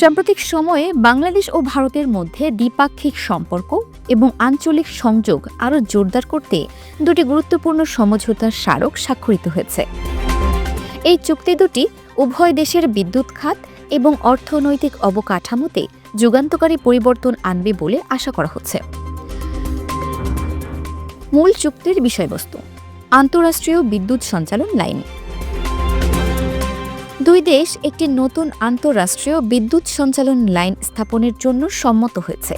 সাম্প্রতিক সময়ে বাংলাদেশ ও ভারতের মধ্যে দ্বিপাক্ষিক সম্পর্ক এবং আঞ্চলিক সংযোগ আরও জোরদার করতে দুটি গুরুত্বপূর্ণ সমঝোতার স্মারক স্বাক্ষরিত হয়েছে। এই চুক্তি দুটি উভয় দেশের বিদ্যুৎ খাত এবং অর্থনৈতিক অবকাঠামোতে যুগান্তকারী পরিবর্তন আনবে বলে আশা করা হচ্ছে। মূল চুক্তির বিষয়বস্তু, আন্তঃরাষ্ট্রীয় বিদ্যুৎ সঞ্চালন লাইন। দুই দেশ একটি নতুন আন্তঃরাষ্ট্রীয় বিদ্যুৎ সঞ্চালন লাইন স্থাপনের জন্য সম্মত হয়েছে।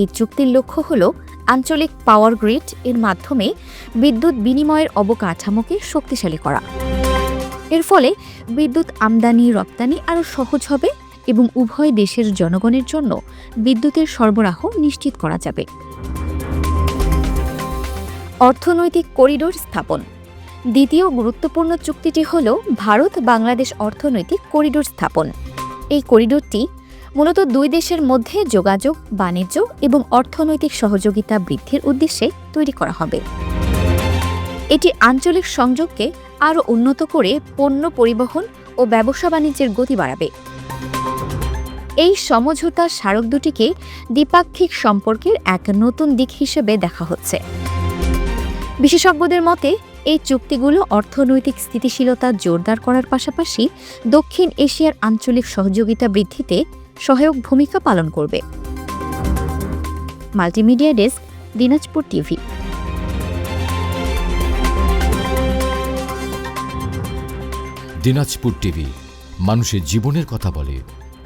এই চুক্তির লক্ষ্য হল আঞ্চলিক পাওয়ার গ্রিড এর মাধ্যমে বিদ্যুৎ বিনিময়ের অবকাঠামোকে শক্তিশালী করা। এর ফলে বিদ্যুৎ আমদানি, রপ্তানি আরও সহজ হবে এবং উভয় দেশের জনগণের জন্য বিদ্যুতের সরবরাহ নিশ্চিত করা যাবে। অর্থনৈতিক করিডোর স্থাপন দ্বিতীয় গুরুত্বপূর্ণ চুক্তিটি হল ভারত বাংলাদেশ অর্থনৈতিক করিডোর স্থাপন। এই করিডোরটি মূলত দুই দেশের মধ্যে যোগাযোগ, বাণিজ্য এবং অর্থনৈতিক সহযোগিতা বৃদ্ধির উদ্দেশ্যে তৈরি করা হবে। এটি আঞ্চলিক সংযোগকে আরও উন্নত করে পণ্য পরিবহন ও ব্যবসা বাণিজ্যের গতি বাড়াবে। এই সমঝোতা স্মারক দুটিকে দ্বিপাক্ষিক সম্পর্কের এক নতুন দিক হিসেবে দেখা হচ্ছে। বিশেষজ্ঞদের মতে এই চুক্তিগুলো অর্থনৈতিক স্থিতিশীলতা জোরদার করার পাশাপাশি দক্ষিণ এশিয়ার আঞ্চলিক সহযোগিতা বৃদ্ধিতে সহায়ক ভূমিকা পালন করবে। Multimedia desk, Dinajpur TV. Dinajpur TV, মানুষের জীবনের কথা বলে।